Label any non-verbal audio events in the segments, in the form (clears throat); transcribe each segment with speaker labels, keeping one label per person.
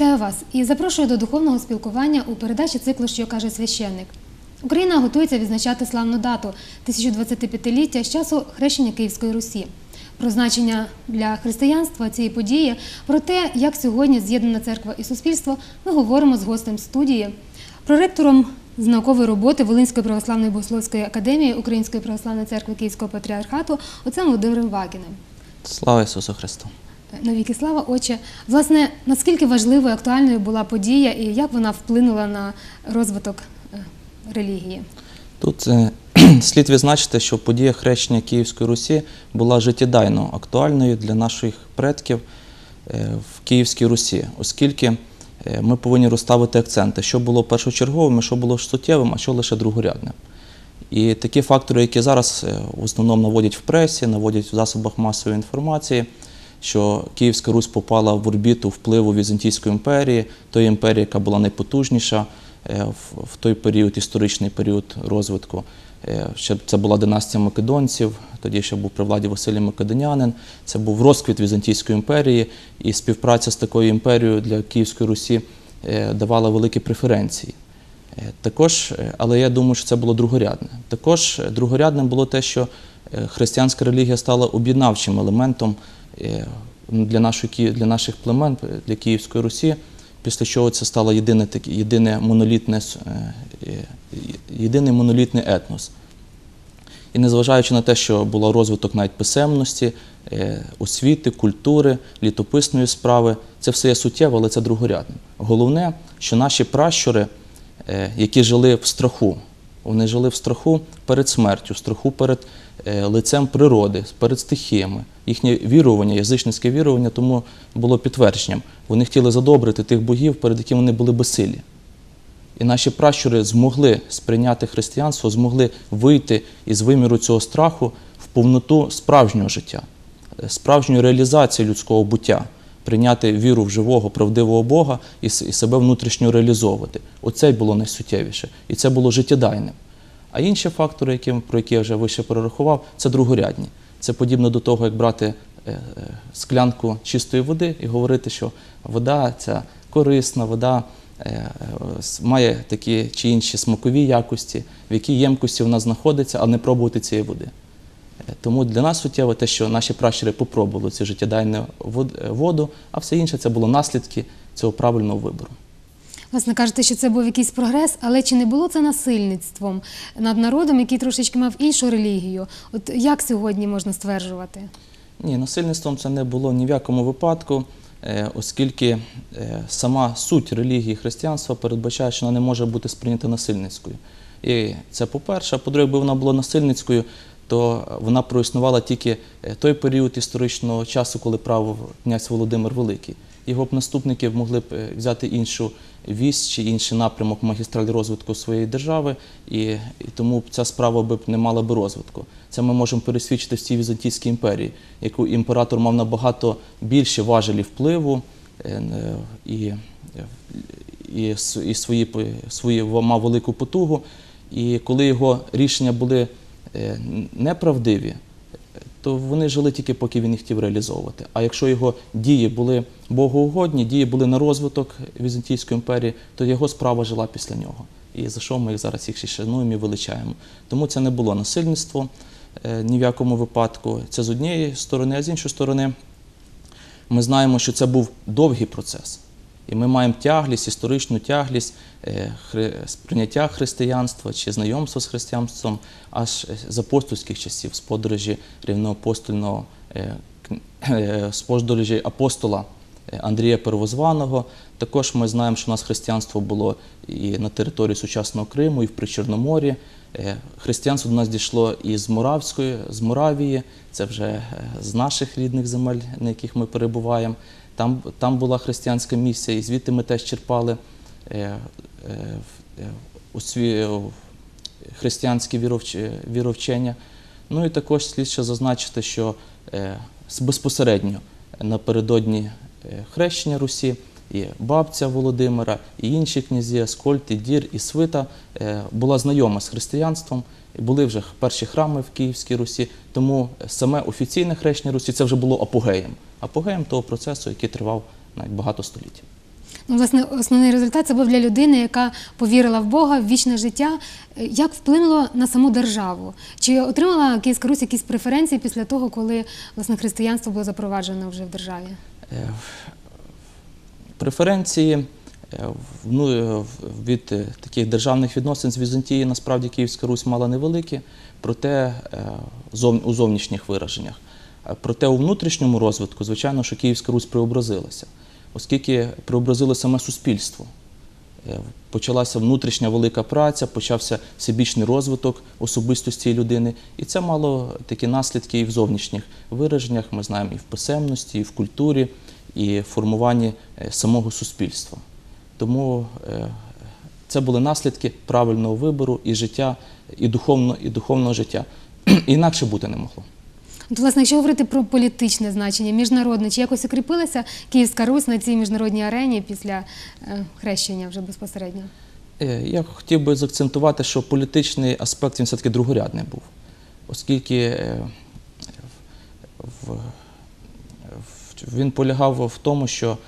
Speaker 1: Вітаю вас і запрошую до духовного спілкування у передачі циклу Що каже священник. Україна готується відзначати славну дату 1025-ліття з часу хрещення Київської Русі. Про значення для християнства цієї події, про те, як сьогодні з'єднана церква і суспільство, ми говоримо з гостем студії, проректором з наукової роботи Волинської православної богословської академії Української православної церкви Київського патріархату отцем Володимиром Вагіним.
Speaker 2: Слава Ісусу Христу!
Speaker 1: Навіки слава, отче. Власне, наскільки важливою актуальною була подія і як вона вплинула на розвиток е, релігії?
Speaker 2: Тут е, (clears throat) слід відзначити, що подія хрещення Київської Русі була життєдайно актуальною для наших предків е, в Київській Русі, оскільки ми повинні розставити акценти, що було першочерговим, що було суттєвим, а що лише другорядним. І такі фактори, які зараз в основному наводять в пресі, наводять в засобах масової інформації, що Київська Русь попала в орбіту впливу Візантійської імперії, тої імперії, яка була найпотужніша е, в- той період, історичний період розвитку. Е, це була династія македонців, тоді ще був при владі Василій Македонянин. Це був розквіт Візантійської імперії, і співпраця з такою імперією для Київської Русі е, давала великі преференції. Також, але я думаю, що це було другорядне. Також другорядним було те, що християнська релігія стала об'єднавчим елементом е, для, нашої, для наших племен, е, для Київської Русі, після чого це стало єдине, єдине монолітне, е, е, єдиний монолітний етнос. І незважаючи на те, що був розвиток навіть писемності, е, освіти, культури, літописної справи, це все є суттєво, але це другорядне. Головне, що наші пращури, е, які жили в страху, вони жили в страху перед смертю, в страху перед е, лицем природи, перед стихіями. Їхнє вірування, язичницьке вірування, тому було підтвердженням. Вони хотіли задобрити тих богів, перед якими вони були безсилі. І наші пращури змогли сприйняти християнство, змогли вийти із виміру цього страху в повноту справжнього життя, е, справжньої реалізації людського буття, прийняти віру в живого, правдивого Бога і себе внутрішньо реалізовувати. Оце й було найсуттєвіше. І це було життєдайним. А інші фактори, які, про які я вже вище перерахував, це другорядні. Це подібно до того, як брати е, е, склянку чистої води і говорити, що вода ця корисна, вода е, має такі чи інші смакові якості, в якій ємкості вона знаходиться, а не пробувати цієї води. Тому для нас суттєво те, що наші пращури попробували цю життєдайну воду, а все інше це було наслідки цього правильного вибору.
Speaker 1: Власне кажете, що це був якийсь прогрес, але чи не було це насильництвом над народом, який трошечки мав іншу релігію? От як сьогодні можна стверджувати?
Speaker 2: Ні, насильництвом це не було ні в якому випадку, е, оскільки е, сама суть релігії християнства передбачає, що вона не може бути сприйнята насильницькою. І це по-перше. По-друге, якби вона була насильницькою, то вона проіснувала тільки е, той період історичного часу, коли правив князь Володимир Великий. Його б наступники могли б е, взяти іншу вісь чи інший напрямок магістраль розвитку своєї держави, і, і тому ця справа б не мала би розвитку. Це ми можемо пересвідчити в цій Візантійській імперії, яку імператор мав набагато більше важелі впливу е, е, і, і, і свої, свої мав велику потугу. І коли його рішення були неправдиві, то вони жили тільки поки він їх хотів реалізовувати. А якщо його дії були богоугодні, дії були на розвиток Візантійської імперії, то його справа жила після нього. І за що ми їх зараз їх ще шануємо і величаємо. Тому це не було насильництво е, ні в якому випадку. Це з однієї сторони, а з іншої сторони, ми знаємо, що це був довгий процес. І ми маємо тяглість, історичну тяглість е, сприйняття християнства чи знайомства з християнством аж з апостольських часів, з подорожі рівноапостольного, е, е, з подорожі апостола е, Андрія Первозваного. Також ми знаємо, що у нас християнство було і на території сучасного Криму, і в Причорномор'ї. Е, Християнство до нас дійшло і з Моравської, з Моравії, це вже е, з наших рідних земель, на яких ми перебуваємо. Там, там була християнська місія, і звідти ми теж черпали е, е, е, християнські віровч- віровчення. Ну і також слід ще зазначити, що е, безпосередньо напередодні е, хрещення Русі і бабця Володимира, і інші князі, Аскольд, і Дір, і Свита е, була знайома з християнством. Були вже перші храми в Київській Русі, тому саме офіційне хрещення Русі це вже було апогеєм, апогеєм того процесу, який тривав навіть багато століть.
Speaker 1: Ну, власне, основний результат це був для людини, яка повірила в Бога, в вічне життя. Е, Як вплинуло на саму державу? Чи отримала Київська Русь якісь преференції після того, коли власне християнство було запроваджено вже в державі?
Speaker 2: Е, Преференції е, ну, від таких державних відносин з Візантією насправді Київська Русь мала невеликі, проте у зовнішніх вираженнях. Е, Проте у внутрішньому розвитку, звичайно, що Київська Русь преобразилася, оскільки преобразило саме суспільство. Е, Почалася внутрішня велика праця, почався всебічний розвиток особистості людини, і це мало такі наслідки і в зовнішніх вираженнях. Ми знаємо і в писемності, і в культурі, і в формуванні е, самого суспільства. Тому це були наслідки правильного вибору і життя, і, духовно, і духовного життя. (clears throat) Інакше бути не могло.
Speaker 1: От, власне, якщо говорити про політичне значення, міжнародне, чи якось укріпилася Київська Русь на цій міжнародній арені після е, хрещення вже безпосередньо?
Speaker 2: Е, Я хотів би заакцентувати, що політичний аспект він все-таки другорядний був, оскільки е, в, в, він полягав в тому, що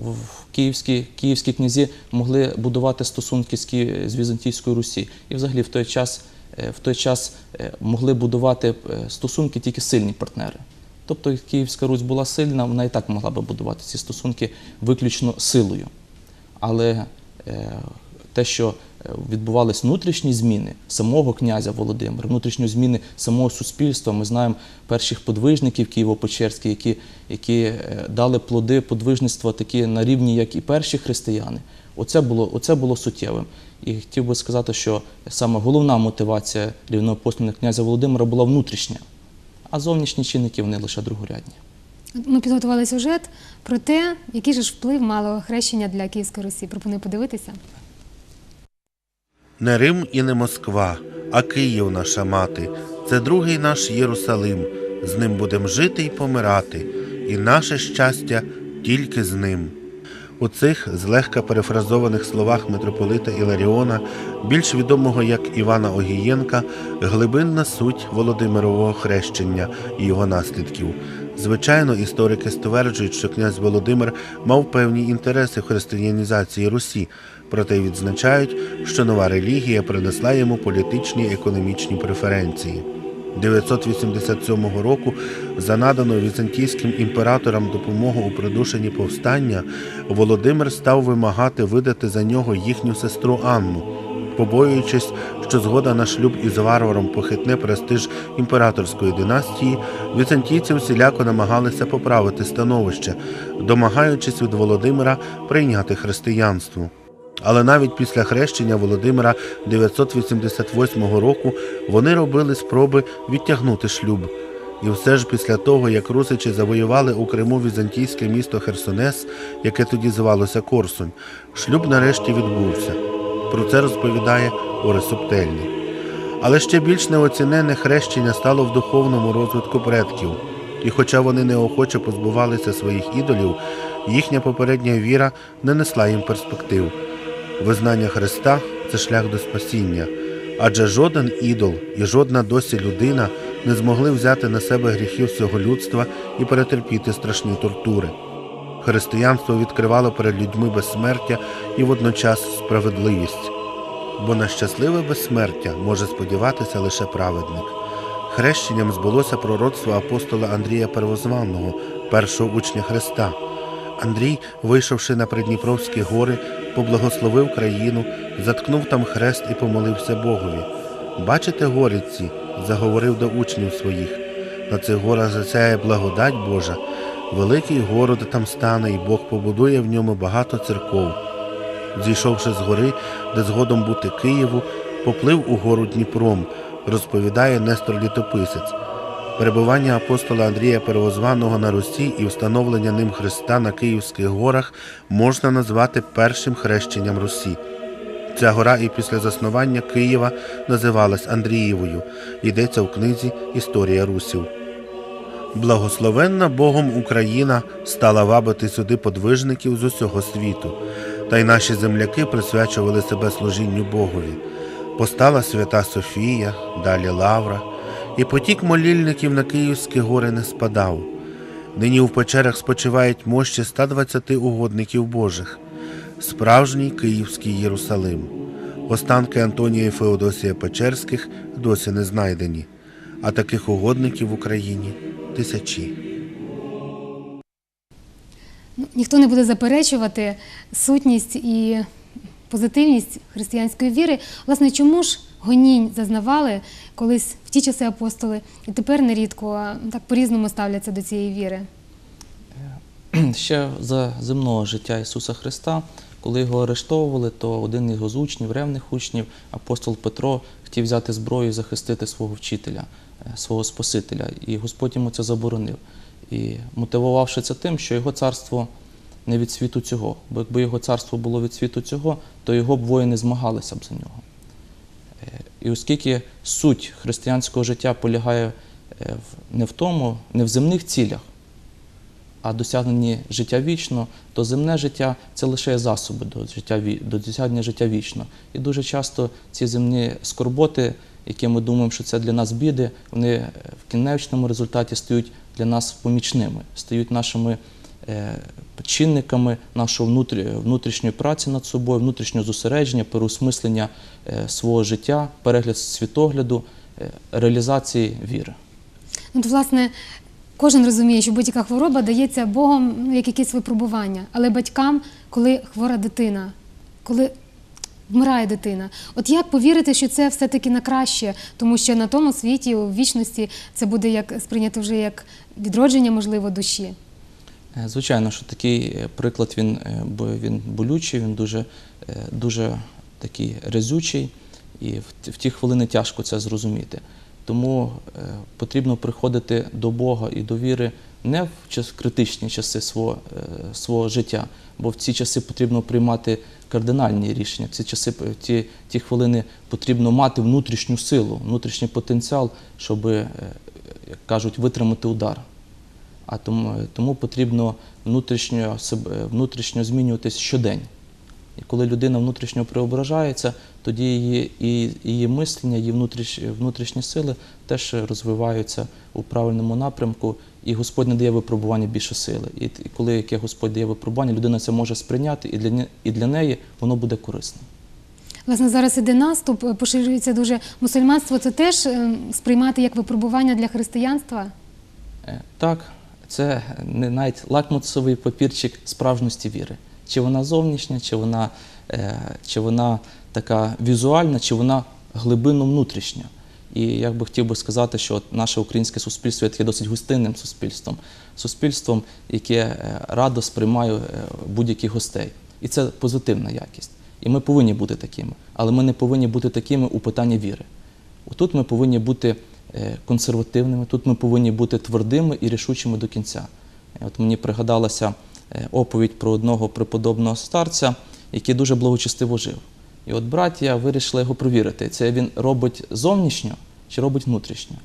Speaker 2: в, в київські, київські князі могли будувати стосунки з, з Візантійською Русі. І взагалі в той час, в той час е, могли будувати е, стосунки тільки сильні партнери. Тобто Київська Русь була сильна, вона і так могла би будувати ці стосунки виключно силою. Але е, те, що е, відбувались внутрішні зміни самого князя Володимира, внутрішні зміни самого суспільства, ми знаємо перших подвижників Києво-Печерських, які, які е, дали плоди подвижництва такі на рівні, як і перші християни. Оце було, оце було суттєвим. І хотів би сказати, що саме головна мотивація рівноапостольного князя Володимира була внутрішня, а зовнішні чинники вони лише другорядні.
Speaker 1: Ми підготували сюжет про те, який же ж вплив мало хрещення для Київської Русі. Пропоную подивитися.
Speaker 3: Не Рим і не Москва, а Київ наша мати. Це другий наш Єрусалим. З ним будем жити й помирати, і наше щастя тільки з ним. У цих злегка перефразованих словах митрополита Іларіона, більш відомого як Івана Огієнка, глибинна суть Володимирового хрещення і його наслідків. Звичайно, історики стверджують, що князь Володимир мав певні інтереси в християнізації Русі, проте відзначають, що нова релігія принесла йому політичні і економічні преференції. 987 року за надану візантійським імператорам допомогу у придушенні повстання Володимир став вимагати видати за нього їхню сестру Анну, побоюючись, що згода на шлюб із варваром похитне престиж імператорської династії, візантійці всіляко намагалися поправити становище, домагаючись від Володимира прийняти християнство. Але навіть після хрещення Володимира 988 року вони робили спроби відтягнути шлюб. І все ж після того, як русичі завоювали у Криму візантійське місто Херсонес, яке тоді звалося Корсунь, шлюб нарешті відбувся. Про це розповідає Орес Субтельний. Але ще більш неоцінене хрещення стало в духовному розвитку предків. І хоча вони неохоче позбувалися своїх ідолів, їхня попередня віра не несла їм перспектив. Визнання Христа це шлях до спасіння, адже жоден ідол і жодна досі людина не змогли взяти на себе гріхи всього людства і перетерпіти страшні тортури. Християнство відкривало перед людьми безсмертя і водночас справедливість, бо на щасливе безсмертя може сподіватися лише праведник. Хрещенням збулося пророцтво апостола Андрія Первозванного, першого учня Христа. Андрій, вийшовши на Придніпровські гори, поблагословив країну, заткнув там хрест і помолився Богові. Бачите гори ці, заговорив до учнів своїх. На цих горах засяє благодать Божа, великий город там стане, і Бог побудує в ньому багато церков. Зійшовши з гори, де згодом бути Києву, поплив у гору Дніпром, розповідає Нестор Літописець. Перебування апостола Андрія Первозваного на Русі і встановлення ним Христа на Київських горах можна назвати першим хрещенням Русі. Ця гора і після заснування Києва називалась Андрієвою. Йдеться в книзі Історія Русів. Благословенна Богом Україна стала вабити сюди подвижників з усього світу, та й наші земляки присвячували себе служінню Богові. Постала свята Софія, далі Лавра, і потік молільників на Київські гори не спадав. Нині в печерах спочивають мощі 120 угодників Божих, справжній Київський Єрусалим. Останки Антонія і Феодосія Печерських досі не знайдені, а таких угодників в Україні тисячі.
Speaker 1: Ну, ніхто не буде заперечувати сутність і позитивність християнської віри. Власне, чому ж гонінь зазнавали колись в ті часи апостоли, і тепер нерідко так по-різному ставляться до цієї віри? (clears throat)
Speaker 2: Ще за земного життя Ісуса Христа, коли його арештовували, то один із його учнів, ревних учнів, апостол Петро, хотів взяти зброю і захистити свого вчителя, е, свого Спасителя. І Господь йому це заборонив. І мотивувавши це тим, що його царство не від світу цього. Бо якби його царство було від світу цього, то його б воїни змагалися б за нього. Е, І оскільки суть християнського життя полягає е, не в тому, не в земних цілях, а досягненні життя вічно, то земне життя це лише засоби до життя до досягнення життя вічно. І дуже часто ці земні скорботи, які ми думаємо, що це для нас біди, вони е, в кінечному результаті стають для нас помічними, стають нашими чинниками нашого внутрішньої праці над собою, внутрішнього зосередження, переосмислення е, свого життя, перегляд світогляду, е, реалізації віри.
Speaker 1: От, власне, кожен розуміє, що будь-яка хвороба дається Богом ну, як якесь випробування. Але батькам, коли хвора дитина, коли вмирає дитина, от як повірити, що це все-таки на краще, тому що на тому світі, у вічності, це буде як сприйнято вже як відродження, можливо, душі.
Speaker 2: Е, Звичайно, що такий е, приклад він, е, він болючий, він дуже, дуже такий резючий, і в ті- хвилини тяжко це зрозуміти. Тому потрібно приходити до Бога і до віри не в час, критичні часи свого, свого життя, бо в ці часи потрібно приймати кардинальні рішення. В ці часи, в ті, ті хвилини потрібно мати внутрішню силу, внутрішній потенціал, щоб, як кажуть, витримати удар. А тому, тому потрібно внутрішньо, внутрішньо змінюватись щодень. І коли людина внутрішньо преображається, тоді її, і, її мислення, її внутріш, внутрішні сили теж розвиваються у правильному напрямку, і Господь не дає випробування більше сили. І, і коли яке Господь дає випробування, людина це може сприйняти, і для, і для неї воно буде корисним.
Speaker 1: Власне, зараз іде наступ, е, поширюється дуже мусульманство. Це теж е, сприймати як випробування для християнства.
Speaker 2: Е, Так, це не навіть лакмусовий папірчик справжності віри. Чи вона зовнішня, чи вона, е, чи вона така візуальна, чи вона глибинно внутрішня. І я би хотів би сказати, що наше українське суспільство є таке досить гостинним суспільством, суспільством, яке е, радо сприймає е, будь-яких гостей. І це позитивна якість. І ми повинні бути такими. Але ми не повинні бути такими у питанні віри. Тут ми повинні бути консервативними, тут ми повинні бути твердими і рішучими до кінця. Е, От мені пригадалася е, оповідь про одного преподобного старця, який дуже благочестиво жив. І от браття вирішили його провірити, це він робить зовнішньо чи робить внутрішньо.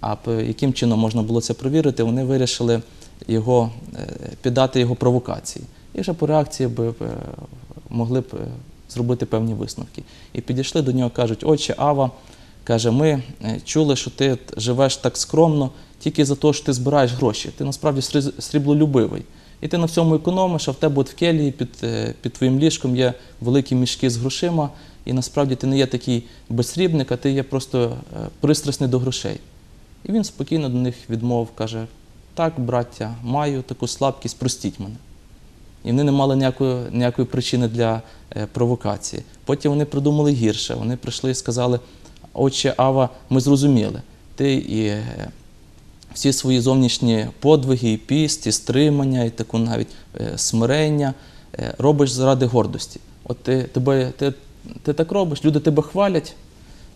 Speaker 2: А яким чином можна було це провірити? Вони вирішили його, е, піддати його провокації. І вже по реакції е, могли б е, зробити певні висновки. І підійшли до нього, кажуть, отче Ава, каже, ми е, чули, що ти живеш так скромно тільки за те, що ти збираєш гроші. Ти насправді сріблолюбивий. І ти на всьому економиш, а в тебе от в келії під, е, під твоїм ліжком є великі мішки з грошима, і насправді ти не є такий безсрібник, а ти є просто е, пристрасний до грошей. І він спокійно до них відмовив, каже: так, браття, маю таку слабкість, простіть мене. І вони не мали ніякої, ніякої причини для провокації. Потім вони придумали гірше. Вони прийшли і сказали: Отче Ава, ми зрозуміли, ти і е, всі свої зовнішні подвиги, і піст, і стримання, і таку навіть е, смирення е, робиш заради гордості. От ти, тебе, ти, ти так робиш, люди тебе хвалять,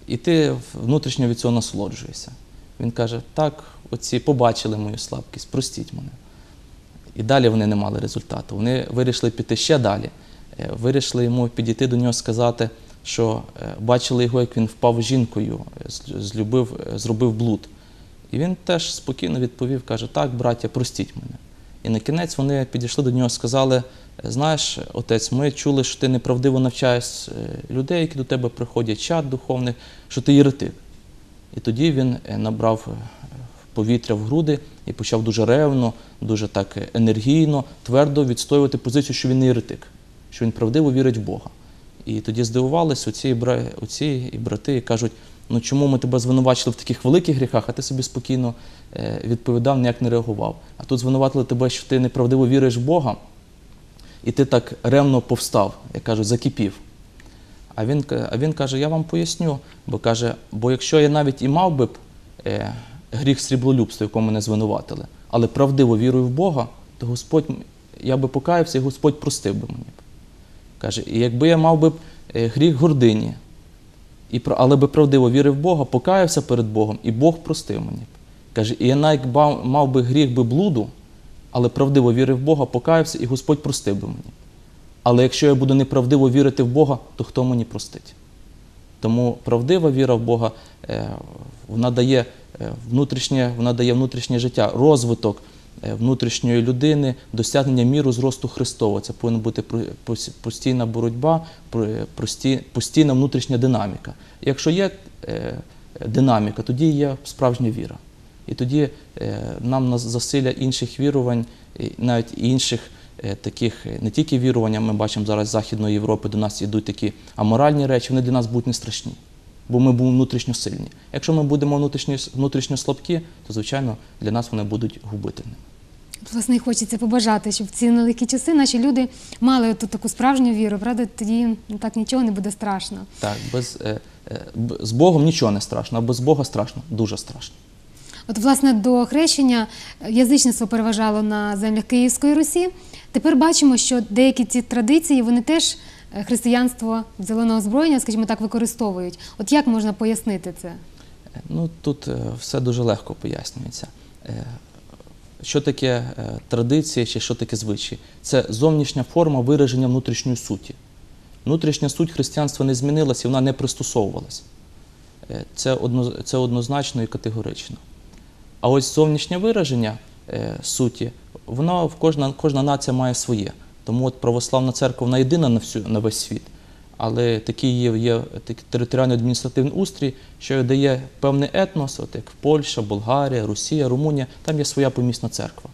Speaker 2: і ти внутрішньо від цього насолоджуєшся. Він каже: так, оці побачили мою слабкість, простіть мене. І далі вони не мали результату. Вони вирішили піти ще далі. Вирішили йому підійти до нього, сказати, що е, бачили його, як він впав жінкою, е, злюбив, е, зробив блуд. І він теж спокійно відповів, каже: Так, браття, простіть мене. І на кінець вони підійшли до нього і сказали: Знаєш, отець, ми чули, що ти неправдиво навчаєш людей, які до тебе приходять, чад духовних, що ти єретик. І тоді він набрав повітря в груди і почав дуже ревно, дуже так енергійно, твердо відстоювати позицію, що він не еретик, що він правдиво вірить в Бога. І тоді здивувались оці, оці і брати і кажуть: ну чому ми тебе звинувачили в таких великих гріхах, а ти собі спокійно е, відповідав, ніяк не реагував. А тут звинуватили тебе, що ти неправдиво віриш в Бога, і ти так ревно повстав, як кажуть, закипів. А він, а він каже: Я вам поясню, бо каже, бо якщо я навіть і мав би б е, гріх сріблолюбства, в якому мене звинуватили, але правдиво вірую в Бога, то Господь, я би покаявся, і Господь простив би мені. Каже, якби я мав би е, гріх гордині, але би правдиво вірив в Бога, покаявся перед Богом, і Бог простив мені. Каже, і я навіть мав би гріх би блуду, але правдиво вірив в Бога, покаявся, і Господь простив би мені. Але якщо я буду неправдиво вірити в Бога, то хто мені простить? Тому правдива віра в Бога е, вона дає е, внутрішнє, вона дає внутрішнє життя, розвиток внутрішньої людини, досягнення міру зросту Христового. Це повинна бути постійна боротьба, про- постійна внутрішня динаміка. Якщо є е, динаміка, тоді є справжня віра. І тоді е, нам на засилля інших вірувань, навіть інших е, таких е, не тільки вірування, ми бачимо зараз з Західної Європи до нас йдуть такі аморальні речі, вони для нас будуть не страшні, бо ми будемо внутрішньо сильні. Якщо ми будемо внутрішньо, внутрішньо слабкі, то звичайно для нас вони будуть губительними.
Speaker 1: Власне, і хочеться побажати, щоб в ці нелегкі часи наші люди мали ту таку справжню віру, правда, тоді так нічого не буде страшно.
Speaker 2: Так, без, е, е, з Богом нічого не страшно, а без Бога страшно, дуже страшно.
Speaker 1: От, власне, до хрещення язичництво переважало на землях Київської Русі. Тепер бачимо, що деякі ці традиції вони теж е, християнство взяло на озброєння, скажімо так, використовують. От як можна пояснити це?
Speaker 2: Е, Ну, тут е, все дуже легко пояснюється. Е, Що таке е, традиція чи що таке звичаї? Це зовнішня форма вираження внутрішньої суті. Внутрішня суть християнства не змінилася вона не пристосовувалася. Е, Це, одно, це однозначно і категорично. А ось зовнішнє вираження е, суті, воно в кожна, кожна нація має своє. Тому от православна церква вона єдина на, всю, на весь світ. Але такий є, є такий територіально-адміністративний устрій, що дає певний етнос, от як Польща, Болгарія, Росія, Румунія, там є своя помісна церква.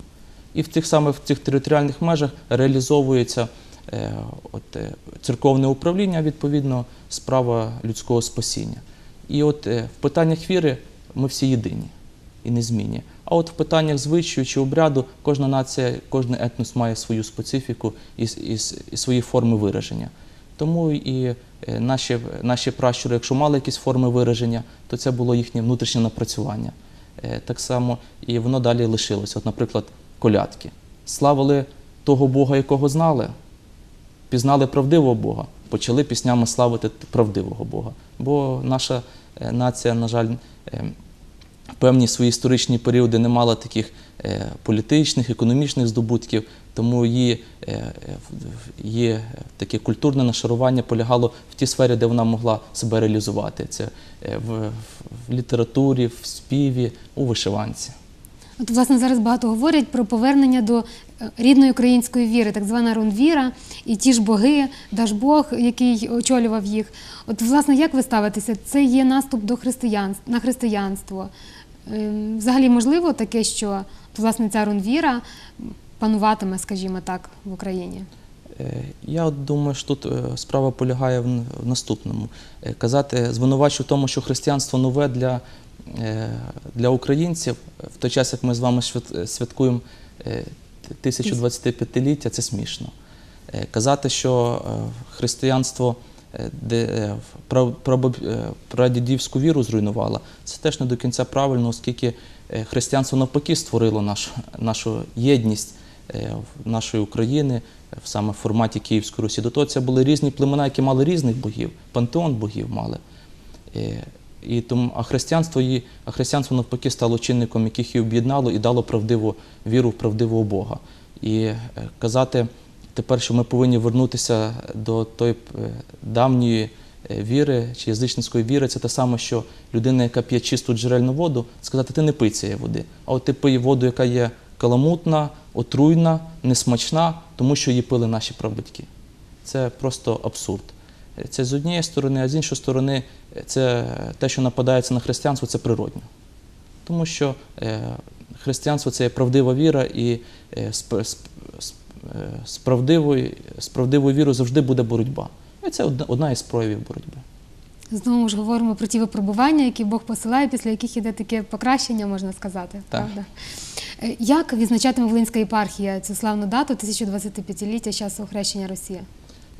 Speaker 2: І в тих самих в цих територіальних межах реалізовується е, от, е, церковне управління, відповідно, справа людського спасіння. І от е, в питаннях віри ми всі єдині і незмінні. А от в питаннях звичаю чи обряду кожна нація, кожен етнос має свою специфіку і, і, і свої форми вираження. Тому і е, наші, наші пращури, якщо мали якісь форми вираження, то це було їхнє внутрішнє напрацювання. Е, Так само і воно далі лишилося. От, наприклад, колядки. Славили того Бога, якого знали, пізнали правдивого Бога, почали піснями славити правдивого Бога. Бо наша е, нація, на жаль, певні свої історичні періоди не мала таких е, політичних, економічних здобутків, тому її, е, е, її таке культурне нашарування полягало в тій сфері, де вона могла себе реалізувати. Це в, літературі, в співі, у вишиванці.
Speaker 1: От, власне, зараз багато говорять про повернення до рідної української віри, так звана рунвіра, і ті ж боги, Дажбог, який очолював їх. От, власне, як ви ставитеся? Це є наступ до християнства на християнство. Ем, Взагалі можливо таке, що власне ця рунвіра пануватиме, скажімо так, в Україні?
Speaker 2: Е, Я думаю, що тут е, справа полягає в наступному. Е, Казати, звинувачувати в тому, що християнство нове для, для українців, в той час, як ми з вами святкуємо 1025-ліття, це смішно. Е, Казати, що е, християнство е, де прадідівську віру зруйнувало, це теж не до кінця правильно, оскільки християнство навпаки створило нашу, нашу єдність нашої України саме в форматі Київської Русі. До того це були різні племена, які мали різних богів, пантеон богів мали. І тому, а християнство її, а християнство навпаки стало чинником, яких її об'єднало і дало правдиву віру в правдивого Бога. І е, казати тепер, що ми повинні вернутися до тої е, давньої е, віри чи язичницької віри, це те саме, що людина, яка п'є чисту джерельну воду, сказати, ти не пий цієї води. А от ти пий воду, яка є каламутна, отруйна, несмачна, тому що її пили наші прабатьки. Це просто абсурд. Це з однієї сторони, а з іншої сторони, це те, що нападається на християнство, це природньо. тому що е, християнство це є правдива віра, і е, з, е, з, правдивою, з правдивою вірою завжди буде боротьба. І це одна, із проявів боротьби.
Speaker 1: Знову ж говоримо про ті випробування, які Бог посилає, після яких іде таке покращення, можна сказати.
Speaker 2: Так.
Speaker 1: Правда? Е, Як відзначатиме Волинська єпархія цю славну дату 1025-ліття часу хрещення Росії?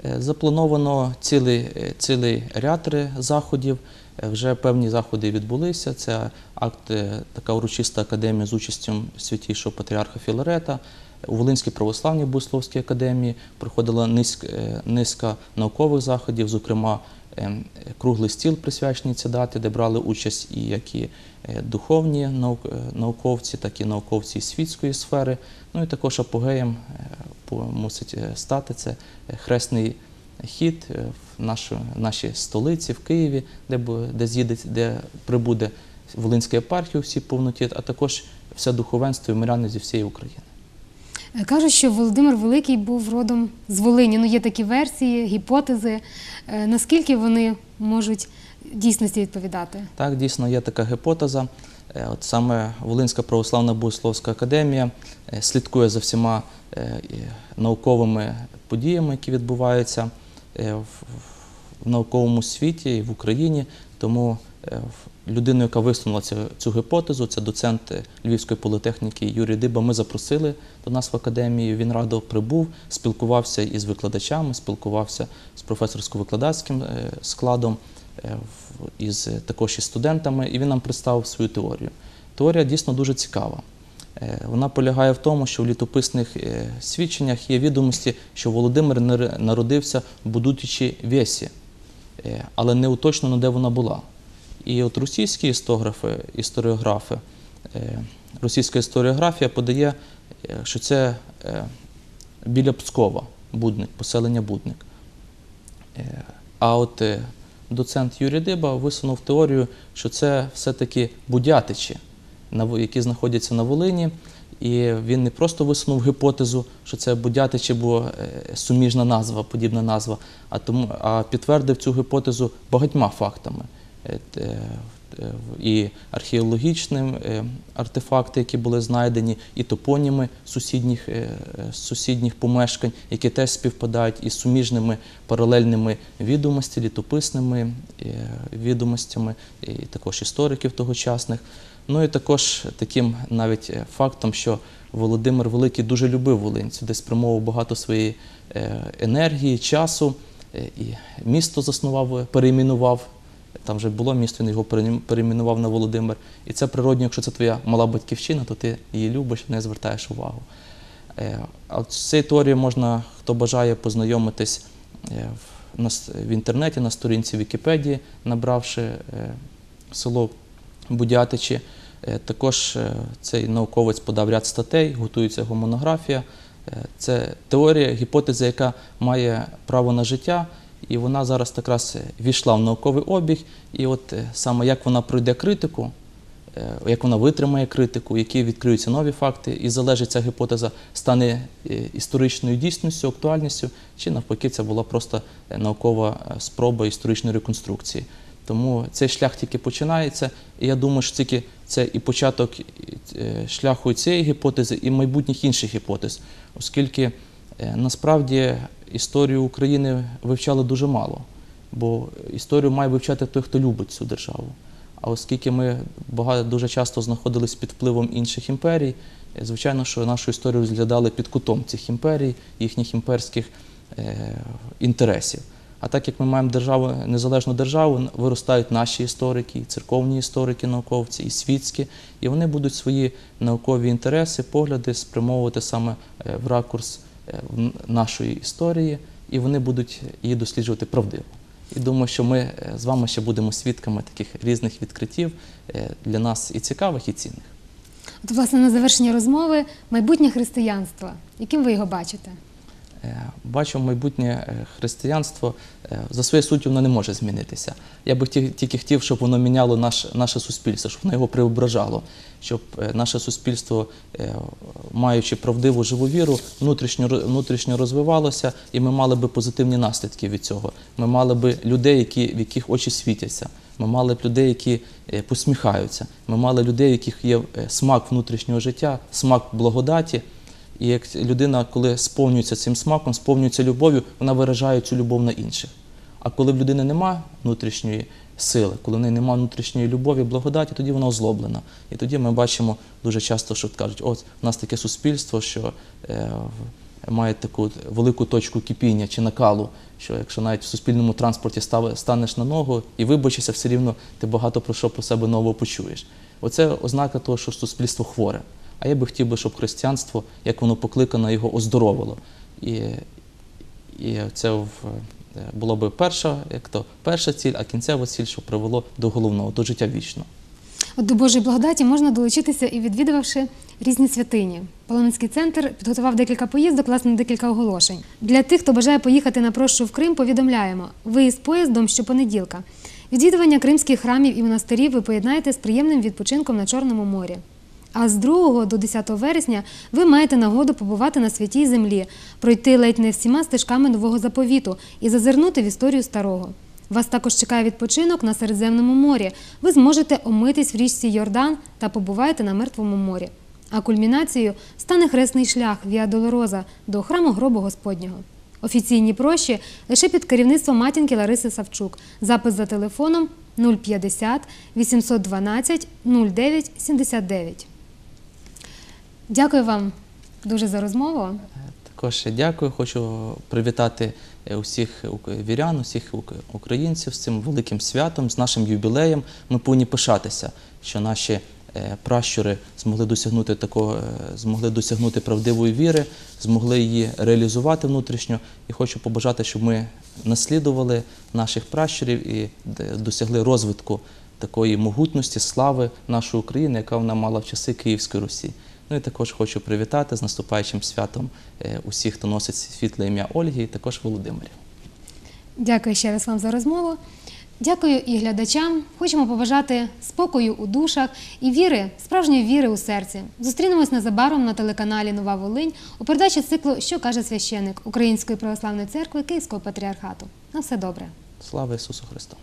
Speaker 2: Е, Заплановано цілий, е, цілий ряд заходів. Е, Вже певні заходи відбулися. Це акт, така урочиста академія з участю святішого патріарха Філарета. У Волинській православній богословській академії проходила низка, низка наукових заходів, зокрема ем, круглий стіл присвячений цій даті, де брали участь і як і духовні науковці, так і науковці світської сфери. Ну і також апогеєм по- мусить е, стати це хресний хід е, в нашу, нашій столиці, в Києві, де, де, з'їде, де прибуде Волинська єпархія у всій повноті, а також все духовенство і миряни зі всієї України.
Speaker 1: Е, Кажуть, що Володимир Великий був родом з Волині. Ну, є такі версії, гіпотези. Наскільки вони можуть дійсності відповідати?
Speaker 2: Так, дійсно є така гіпотеза. Е, От саме Волинська православна богословська академія е, слідкує за всіма е, науковими подіями, які відбуваються в науковому світі і в Україні. Тому людину, яка висунула цю, цю гіпотезу, це доцент Львівської політехніки Юрій Диба. Ми запросили до нас в академію. Він радо прибув, спілкувався із викладачами, спілкувався з професорсько-викладацьким складом, із е, також із студентами, і він нам представив свою теорію. Теорія дійсно дуже цікава. Е, Вона полягає в тому, що в літописних е, свідченнях є відомості, що Володимир нар- народився в будучи Весі, е, але не уточнено, де вона була. І от російські історіографи, історіографи, е, російська історіографія подає, е, що це е, біля Пскова, Будник, поселення Будник. Е, А от е, доцент Юрій Диба висунув теорію, що це все-таки будятичі, які знаходяться на Волині. І він не просто висунув гіпотезу, що це будятичі, бо е, суміжна назва, подібна назва, а, тому, а підтвердив цю гіпотезу багатьма фактами. Е, І археологічним е, артефакти, які були знайдені, і топоніми сусідніх, е, сусідніх помешкань, які теж співпадають із суміжними паралельними відомостями, літописними відомостями, і також істориків тогочасних. Ну і також таким навіть фактом, що Володимир Великий дуже любив Волинь, сюди спрямовував багато своєї енергії, часу, і місто заснував, перейменував. Там вже було місто, він його переймен- перейменував на Володимир. І це природньо, якщо це твоя мала батьківщина, то ти її любиш не звертаєш увагу. Е, А з цією можна, хто бажає, познайомитись е, в, інтернеті на сторінці Вікіпедії, набравши е, село Будятичі. Також цей науковець подав ряд статей, готується його монографія. Це теорія, гіпотеза, яка має право на життя, і вона зараз якраз війшла в науковий обіг. І от е, саме як вона пройде критику, е, як вона витримає критику, які відкриються нові факти, і залежить ця гіпотеза стане е, історичною дійсністю, актуальністю, чи навпаки, це була просто наукова спроба історичної реконструкції. Тому цей шлях тільки починається, і я думаю, що тільки це і початок шляху цієї гіпотези, і майбутніх інших гіпотез, оскільки насправді історію України вивчали дуже мало, бо історію має вивчати той, хто любить цю державу. А оскільки ми багато дуже часто знаходились під впливом інших імперій, е, звичайно, що нашу історію розглядали під кутом цих імперій, їхніх імперських е, інтересів. А так як ми маємо державу, незалежну державу, виростають наші історики, церковні історики, науковці, і світські, і вони будуть свої наукові інтереси, погляди спрямовувати саме е, в ракурс нашої історії, і вони будуть її досліджувати правдиво. І думаю, що ми е, з вами ще будемо свідками таких різних відкриттів е, для нас і цікавих, і цінних.
Speaker 1: От, власне, на завершення розмови майбутнє християнство. Яким ви його бачите?
Speaker 2: Е, Бачу майбутнє е, християнство е, за своєю суттю воно не може змінитися. Я би тільки хотів, щоб воно міняло наш, наше суспільство, щоб воно його преображало, щоб наше суспільство, маючи правдиву живу віру, внутрішньо, внутрішньо розвивалося, і ми мали би позитивні наслідки від цього. Ми мали би людей, які, в яких очі світяться. Ми мали б людей, які посміхаються. Ми мали людей, у яких є смак внутрішнього життя, смак благодаті. І як людина, коли сповнюється цим смаком, сповнюється любов'ю, вона виражає цю любов на інших. А коли в людини немає внутрішньої сили, коли в неї немає внутрішньої любові, благодаті, тоді вона озлоблена. І тоді ми бачимо дуже часто, що кажуть, ось у нас таке суспільство, що е, має таку велику точку кипіння чи накалу, що якщо навіть в суспільному транспорті став- станеш на ногу і вибачишся, все рівно ти багато про що про себе нового почуєш. Оце ознака того, що суспільство хворе. А я би хотів би, щоб християнство, як воно покликано, його оздоровило. І, і це е, би перша, як то перша ціль, а кінцева ціль, що привело до головного, до життя вічного.
Speaker 1: От до Божої благодаті можна долучитися і відвідавши різні святині. Паломницький центр підготував декілька поїздок, власне, декілька оголошень. Для тих, хто бажає поїхати на прощу в Крим, повідомляємо: виїзд поїздом щопонеділка. Відвідування кримських храмів і монастирів ви поєднаєте з приємним відпочинком на Чорному морі. А з 2 до 10 вересня ви маєте нагоду побувати на святій землі, пройти ледь не всіма стежками нового заповіту і зазирнути в історію старого. Вас також чекає відпочинок на Середземному морі. Ви зможете омитись в річці Йордан та побуваєте на Мертвому морі. А кульмінацією стане хресний шлях Віа Долороза до храму гробу Господнього. Офіційні прощі лише під керівництвом матінки Лариси Савчук. Запис за телефоном 050 812 09 79. Дякую вам дуже за розмову.
Speaker 2: Також дякую, хочу привітати е, усіх вірян, усіх ук- українців з цим великим святом, з нашим юбілеєм. Ми повинні пишатися, що наші е, пращури змогли досягнути такого, е, змогли досягнути правдивої віри, змогли її реалізувати внутрішньо. І хочу побажати, щоб ми наслідували наших пращурів і досягли розвитку такої могутності, слави нашої України, яка вона мала в часи Київської Русі. Ну і також хочу привітати з наступаючим святом е, усіх, хто носить світле ім'я Ольги, і також Володимирів.
Speaker 1: Дякую ще раз вам за розмову. Дякую і глядачам. Хочемо побажати спокою у душах і віри, справжньої віри у серці. Зустрінемось незабаром на телеканалі Нова Волинь у передачі циклу Що каже священик Української православної церкви Київського патріархату. На все добре.
Speaker 2: Слава Ісусу Христу!